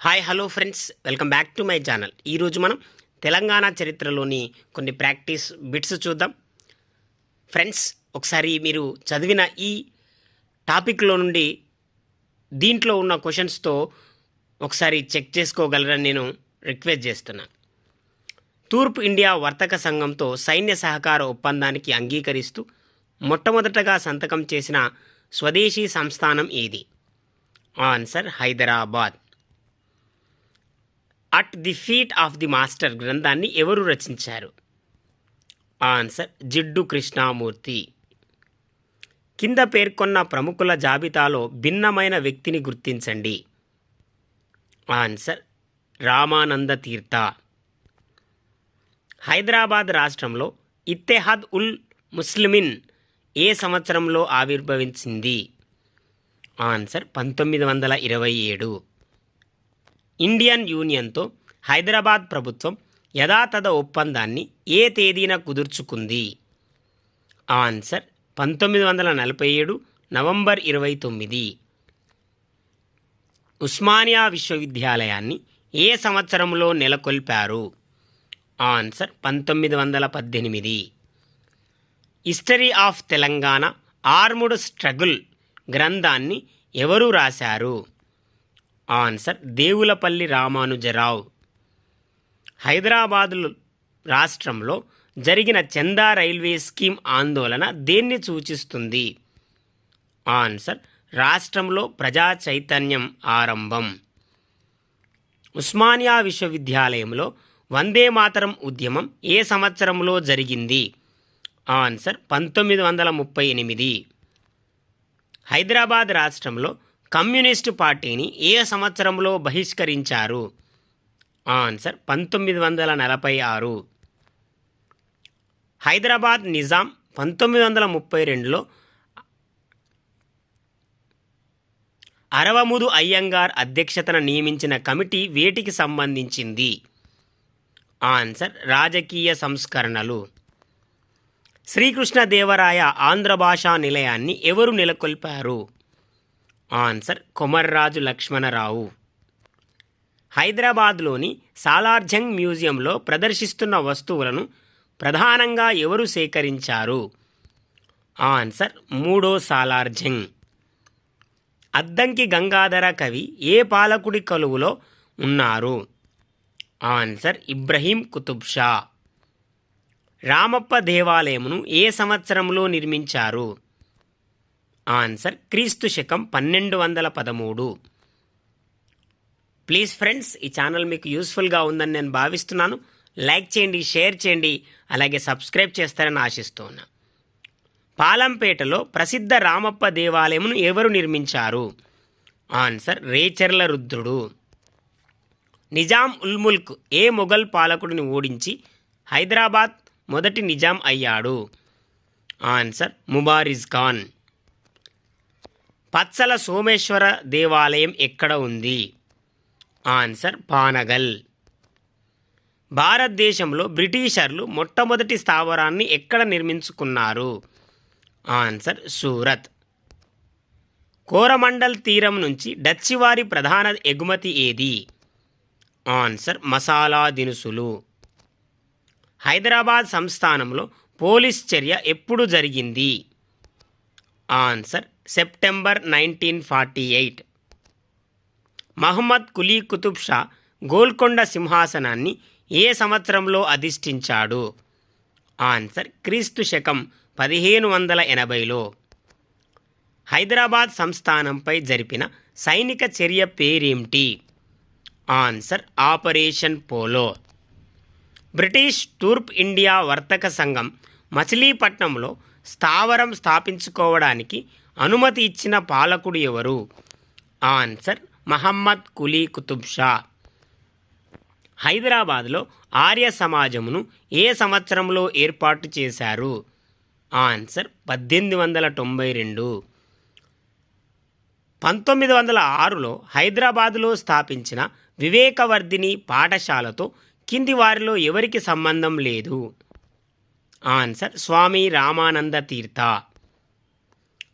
Hi hello friends welcome back to my channel ఈరోజు మనం తెలంగాణ చరిత్రలోని కొన్ని ప్రాక్టీస్ బిట్స్ చూద్దాం. ఫ్రెండ్స్ ఒకసారి మీరు చదివిన ఈ టాపిక్లో నుండి దీంట్లో ఉన్న క్వశ్చన్స్తో ఒకసారి చెక్ చేసుకోగలరని నేను రిక్వెస్ట్ చేస్తున్నాను తూర్పు ఇండియా వర్తక సంఘంతో సైన్య సహకార ఒప్పందానికి అంగీకరిస్తూ మొట్టమొదటగా సంతకం చేసిన స్వదేశీ సంస్థానం ఏది? Answer Hyderabad at the feet of the master గ్రంథాన్ని ఎవరు రచించారు? ఆన్సర్ జిడ్డు కృష్ణామూర్తి. కింద పేర్కొన్న ప్రముఖుల జాబితాలో భిన్నమైన వ్యక్తిని గుర్తించండి. ఆన్సర్ రామానంద తీర్థ. హైదరాబాద్ రాష్ట్రంలో ఇత్తెహాద్ ఉల్ ముస్లిమిన్ ఏ సంవత్సరంలో ఆవిర్భవించింది? ఆన్సర్ పంతొమ్మిది వందల ఇరవై ఏడు. ఇండియన్ యూనియన్తో హైదరాబాద్ ప్రభుత్వం యథాతథ ఒప్పందాన్ని ఏ తేదీన కుదుర్చుకుంది? ఆన్సర్ పంతొమ్మిది వందల నలభై ఏడు నవంబర్ ఇరవై తొమ్మిది. ఉస్మానియా విశ్వవిద్యాలయాన్ని ఏ సంవత్సరంలో నెలకొల్పారు? ఆన్సర్ పంతొమ్మిది వందల పద్దెనిమిది. History of Telangana armed struggle గ్రంథాన్ని ఎవరు రాశారు? ఆన్సర్ దేవులపల్లి రామానుజరావు. హైదరాబాదు రాష్ట్రంలో జరిగిన చందా రైల్వే స్కీమ్ ఆందోళన దేన్ని సూచిస్తుంది? ఆన్సర్ రాష్ట్రంలో ప్రజా చైతన్యం ఆరంభం. ఉస్మానియా విశ్వవిద్యాలయంలో వందే మాతరం ఉద్యమం ఏ సంవత్సరంలో జరిగింది? ఆన్సర్ పంతొమ్మిది వందల ముప్పై ఎనిమిది. హైదరాబాద్ రాష్ట్రంలో కమ్యూనిస్టు పార్టీని ఏ సంవత్సరంలో బహిష్కరించారు? ఆన్సర్ పంతొమ్మిది వందల నలభై ఆరు. హైదరాబాద్ నిజాం పంతొమ్మిది వందల ముప్పై రెండులో అరవముదు అయ్యంగార్ అధ్యక్షతన నియమించిన కమిటీ వేటికి సంబంధించింది? ఆన్సర్ రాజకీయ సంస్కరణలు. శ్రీకృష్ణదేవరాయ ఆంధ్ర భాషా నిలయాన్ని ఎవరు నెలకొల్పారు? ఆన్సర్ కొమర్రాజు లక్ష్మణరావు. హైదరాబాద్లోని సాలార్జంగ్ మ్యూజియంలో ప్రదర్శిస్తున్న వస్తువులను ప్రధానంగా ఎవరు సేకరించారు? ఆన్సర్ మూడో సాలార్జంగ్. అద్దంకి గంగాధర కవి ఏ పాలకుడి కొలువులో ఉన్నారు? ఆన్సర్ ఇబ్రహీం కుతుబ్ షా. రామప్ప దేవాలయమును ఏ సంవత్సరంలో నిర్మించారు? ఆన్సర్ క్రీస్తు శకం పన్నెండు వందల పదమూడు. ప్లీజ్ ఫ్రెండ్స్ ఈ ఛానల్ మీకు యూస్ఫుల్గా ఉందని నేను భావిస్తున్నాను. లైక్ చేయండి షేర్ చేయండి అలాగే సబ్స్క్రైబ్ చేస్తారని ఆశిస్తూ ఉన్నా పాలంపేటలో ప్రసిద్ధ రామప్ప దేవాలయమును ఎవరు నిర్మించారు? ఆన్సర్ రేచర్ల రుద్రుడు. నిజాం ఉల్ముల్క్ ఏ మొఘల్ పాలకుడిని ఓడించి హైదరాబాద్ మొదటి నిజాం అయ్యాడు? ఆన్సర్ ముబారిజ్ ఖాన్. పచ్చల సోమేశ్వర దేవాలయం ఎక్కడ ఉంది? ఆన్సర్ పానగల్. భారతదేశంలో బ్రిటిషర్లు మొట్టమొదటి స్థావరాన్ని ఎక్కడ నిర్మించుకున్నారు? ఆన్సర్ సూరత్. కోరమండల్ తీరం నుంచి డచ్చివారి ప్రధాన ఎగుమతి ఏది? ఆన్సర్ మసాలా దినుసులు. హైదరాబాద్ సంస్థానంలో పోలీస్ చర్య ఎప్పుడు జరిగింది? Answer September nineteen forty eight. Mohammed Quli Qutub Shah Golconda సింహాసనాన్ని ఏ సంవత్సరంలో అధిష్ఠించాడు? ఆన్సర్ క్రీస్తు శకం పదిహేను వందల ఎనభైలో. హైదరాబాద్ సంస్థానంపై జరిపిన సైనిక చర్య పేరేమిటి? Answer operation polo. బ్రిటిష్ తూర్పు ఇండియా వర్తక సంఘం మచిలీపట్నంలో స్థావరం స్థాపించుకోవడానికి అనుమతి ఇచ్చిన పాలకుడు ఎవరు? ఆన్సర్ మహమ్మద్ కులీ కుతుబ్ షా. హైదరాబాద్లో ఆర్య సమాజమును ఏ సంవత్సరంలో ఏర్పాటు చేశారు? ఆన్సర్ పద్దెనిమిది వందల తొంభై రెండు. పంతొమ్మిది వందల ఆరులో హైదరాబాదులో స్థాపించిన వివేకవర్ధిని పాఠశాలతో కింది వారిలో ఎవరికి సంబంధం లేదు? ఆన్సర్ స్వామి రామానంద తీర్థ.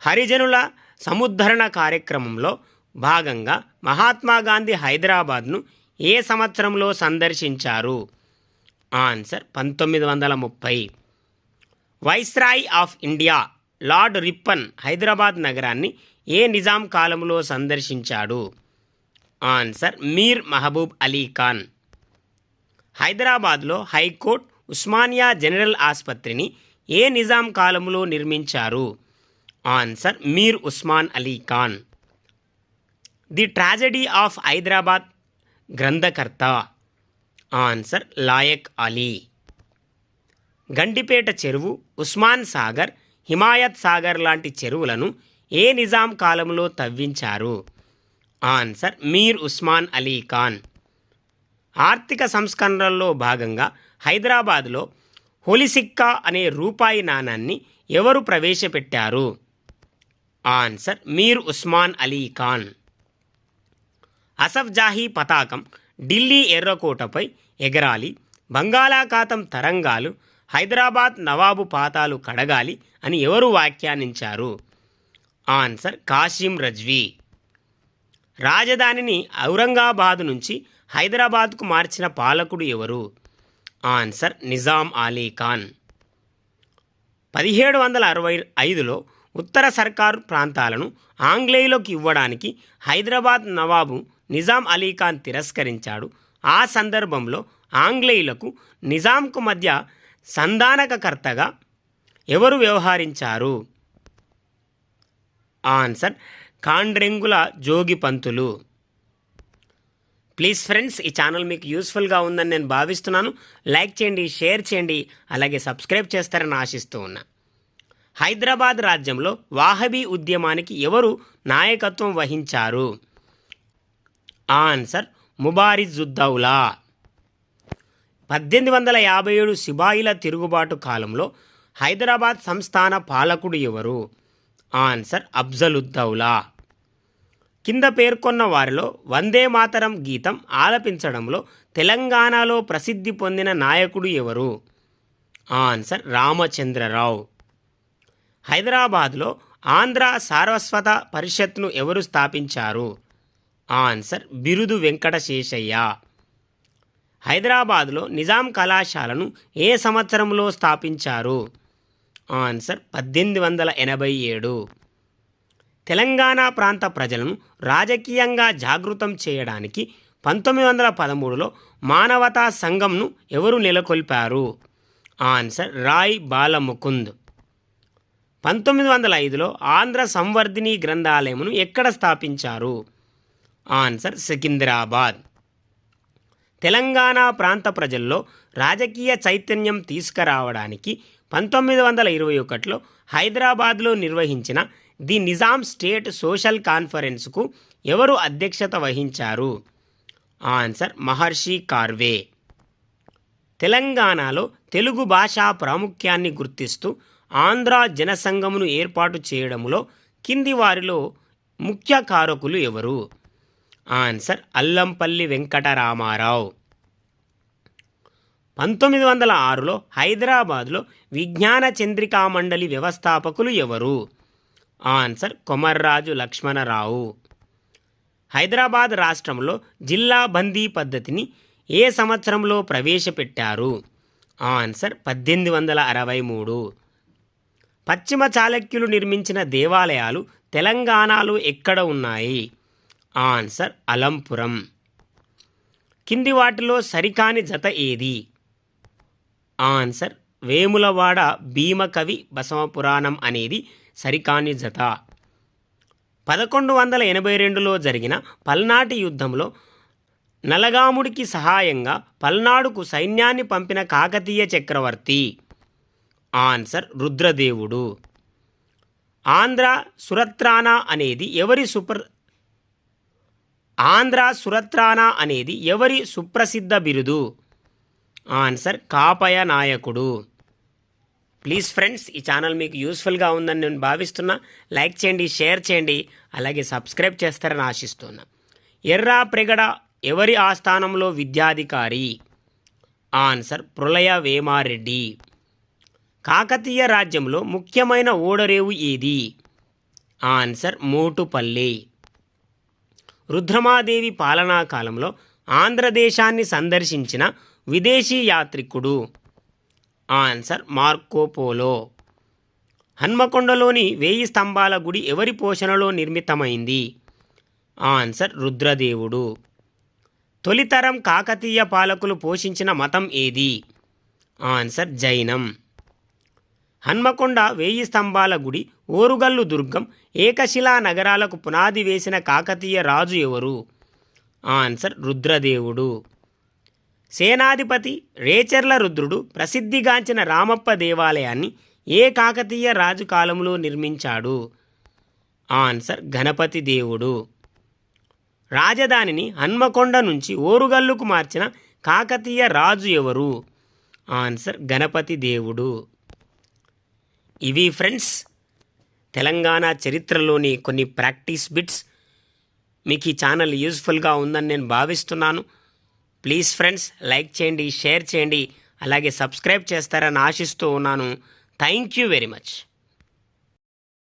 హరిజనుల సముద్ధరణ కార్యక్రమంలో భాగంగా మహాత్మా గాంధీ హైదరాబాద్ను ఏ సంవత్సరంలో సందర్శించారు? ఆన్సర్ పంతొమ్మిది వందల ముప్పై. Viceroy of India lord Ripon Hyderabad నగరాన్ని ఏ నిజాం కాలంలో సందర్శించాడు? ఆన్సర్ మీర్ మహబూబ్ అలీ ఖాన్. హైదరాబాద్లో హైకోర్టు ఉస్మానియా జనరల్ ఆసుపత్రిని ఏ నిజాం కాలంలో నిర్మించారు? Answer Mir Osman Ali Khan. The tragedy of Hyderabad గ్రంథకర్త. ఆన్సర్ లాయక్ అలీ. గండిపేట చెరువు ఉస్మాన్ సాగర్ హిమాయత్ సాగర్ లాంటి చెరువులను ఏ నిజాం కాలంలో తవ్వించారు? ఆన్సర్ మీర్ ఉస్మాన్ అలీ ఖాన్. ఆర్థిక సంస్కరణల్లో భాగంగా హైదరాబాద్లో హొలిసిక్కా అనే రూపాయి నాణాన్ని ఎవరు ప్రవేశపెట్టారు? ఆన్సర్ మీర్ ఉస్మాన్ అలీ ఖాన్. అసఫ్ జాహీ పతాకం ఢిల్లీ ఎర్రకోటపై ఎగరాలి బంగాళాఖాతం తరంగాలు హైదరాబాద్ నవాబు పాతాలు కడగాలి అని ఎవరు వ్యాఖ్యానించారు? ఆన్సర్ కాసిం రజ్వీ. రాజధానిని ఔరంగాబాద్ నుంచి హైదరాబాద్కు మార్చిన పాలకుడు ఎవరు? ఆన్సర్ నిజాం అలీ ఖాన్. పదిహేడు వందల అరవై ఐదులో ఉత్తర సర్కారు ప్రాంతాలను ఆంగ్లేయులకు ఇవ్వడానికి హైదరాబాద్ నవాబు నిజాం అలీ ఖాన్ తిరస్కరించాడు. ఆ సందర్భంలో ఆంగ్లేయులకు నిజాంకు మధ్య సంధానకర్తగా ఎవరు వ్యవహరించారు? Answer Kandregula Jogi Pantulu. Please friends ఈ ఛానల్ మీకు యూస్ఫుల్గా ఉందని నేను భావిస్తున్నాను. లైక్ చేయండి షేర్ చేయండి అలాగే సబ్స్క్రైబ్ చేస్తారని ఆశిస్తూ ఉన్నా. హైదరాబాద్ రాజ్యంలో వాహబీ ఉద్యమానికి ఎవరు నాయకత్వం వహించారు? ఆన్సర్ ముబారిజుద్దౌలా పద్దెనిమిది వందల యాభై ఏడు సిబాయిల తిరుగుబాటు కాలంలో హైదరాబాద్ సంస్థాన పాలకుడు ఎవరు? ఆన్సర్ అఫ్జలుద్దౌలా. కింద పేర్కొన్న వారిలో వందే మాతరం గీతం ఆలపించడంలో తెలంగాణలో ప్రసిద్ధి పొందిన నాయకుడు ఎవరు? ఆన్సర్ రామచంద్రరావు. హైదరాబాద్లో ఆంధ్ర సారస్వత పరిషత్ను ఎవరు స్థాపించారు? ఆన్సర్ బిరుదు వెంకటశేషయ్య. హైదరాబాద్లో నిజాం కళాశాలను ఏ సంవత్సరంలో స్థాపించారు? ఆన్సర్ పద్దెనిమిది వందల ఎనభై ఏడు. తెలంగాణ ప్రాంత ప్రజలను రాజకీయంగా జాగృతం చేయడానికి పంతొమ్మిది వందల పదమూడులో మానవతా సంఘంను ఎవరు నెలకొల్పారు? ఆన్సర్ రాయ్ బాలముకుంద్. పంతొమ్మిది వందల ఐదులో ఆంధ్ర సంవర్ధిని గ్రంథాలయమును ఎక్కడ స్థాపించారు? ఆన్సర్ సికింద్రాబాద్. తెలంగాణ ప్రాంత ప్రజల్లో రాజకీయ చైతన్యం తీసుకురావడానికి పంతొమ్మిది వందల ఇరవై ఒకటిలో హైదరాబాద్లో నిర్వహించిన ది నిజాం స్టేట్ సోషల్ కాన్ఫరెన్స్కు ఎవరు అధ్యక్షత వహించారు? ఆన్సర్ మహర్షి కార్వే. తెలంగాణలో తెలుగు భాషా ప్రాముఖ్యాన్ని గుర్తిస్తూ ఆంధ్ర జనసంఘమును ఏర్పాటు చేయడంలో కింది వారిలో ముఖ్య కారకులు ఎవరు? ఆన్సర్ అల్లంపల్లి వెంకటరామారావు. పంతొమ్మిది వందల ఆరులో హైదరాబాద్లో విజ్ఞాన చంద్రికా మండలి వ్యవస్థాపకులు ఎవరు? ఆన్సర్ కొమర్రాజు లక్ష్మణరావు. హైదరాబాద్ రాష్ట్రంలో జిల్లా బందీ పద్ధతిని ఏ సంవత్సరంలో ప్రవేశపెట్టారు? ఆన్సర్ పద్దెనిమిది వందల అరవై మూడు. పశ్చిమ చాళక్యులు నిర్మించిన దేవాలయాలు తెలంగాణలో ఎక్కడ ఉన్నాయి? ఆన్సర్ అలంపురం. కింది వాటిలో సరికాని జత ఏది? ఆన్సర్ వేములవాడ భీమకవి బసవ పురాణం అనేది సరికాని జత. పదకొండు వందల ఎనభై రెండులో జరిగిన పల్నాటి యుద్ధంలో నలగాముడికి సహాయంగా పల్నాడుకు సైన్యాన్ని పంపిన కాకతీయ చక్రవర్తి. ఆన్సర్ రుద్రదేవుడు. ఆంధ్ర సురత్రానా అనేది ఎవరి సుప్ర ఆంధ్ర సురత్రానా అనేది ఎవరి సుప్రసిద్ధ బిరుదు? ఆన్సర్ కాపయ నాయకుడు. ప్లీజ్ ఫ్రెండ్స్ ఈ ఛానల్ మీకు యూస్ఫుల్గా ఉందని నేను భావిస్తున్నా. లైక్ చేయండి షేర్ చేయండి. అలాగే సబ్స్క్రైబ్ చేస్తారని ఆశిస్తున్నా. ఎర్రా ప్రెగడ ఎవరి ఆస్థానంలో విద్యాధికారి? ఆన్సర్ ప్రళయ వేమారెడ్డి. కాకతీయ రాజ్యంలో ముఖ్యమైన ఓడరేవు ఏది? ఆన్సర్ మోటుపల్లి. రుద్రమాదేవి పాలనా కాలంలో ఆంధ్రదేశాన్ని సందర్శించిన విదేశీ యాత్రికుడు. ఆన్సర్ మార్కోపోలో హన్మకొండలోని వేయి స్తంభాల గుడి ఎవరి పోషణలో నిర్మితమైంది? ఆన్సర్ రుద్రదేవుడు. తొలితరం కాకతీయ పాలకులు పోషించిన మతం ఏది? ఆన్సర్ జైనం. హన్మకొండ వేయి స్తంభాల గుడి ఓరుగల్లు దుర్గం ఏకశిలా నగరాలకు పునాది వేసిన కాకతీయ రాజు ఎవరు? ఆన్సర్ రుద్రదేవుడు. సేనాధిపతి రేచర్ల రుద్రుడు ప్రసిద్ధిగాంచిన రామప్ప దేవాలయాన్ని ఏ కాకతీయ రాజు కాలంలో నిర్మించాడు? ఆన్సర్ గణపతి దేవుడు. రాజధానిని హన్మకొండ నుంచి ఓరుగల్లుకు మార్చిన కాకతీయ రాజు ఎవరు? ఆన్సర్ గణపతి దేవుడు. ఇవి ఫ్రెండ్స్ తెలంగాణ చరిత్రలోని కొన్ని ప్రాక్టీస్ బిట్స్. మీకు ఈ ఛానల్ యూజ్ఫుల్గా ఉందని నేను భావిస్తున్నాను. ప్లీజ్ ఫ్రెండ్స్ లైక్ చేయండి షేర్ చేయండి అలాగే సబ్స్క్రైబ్ చేస్తారని ఆశిస్తూ ఉన్నాను. Thank you very much.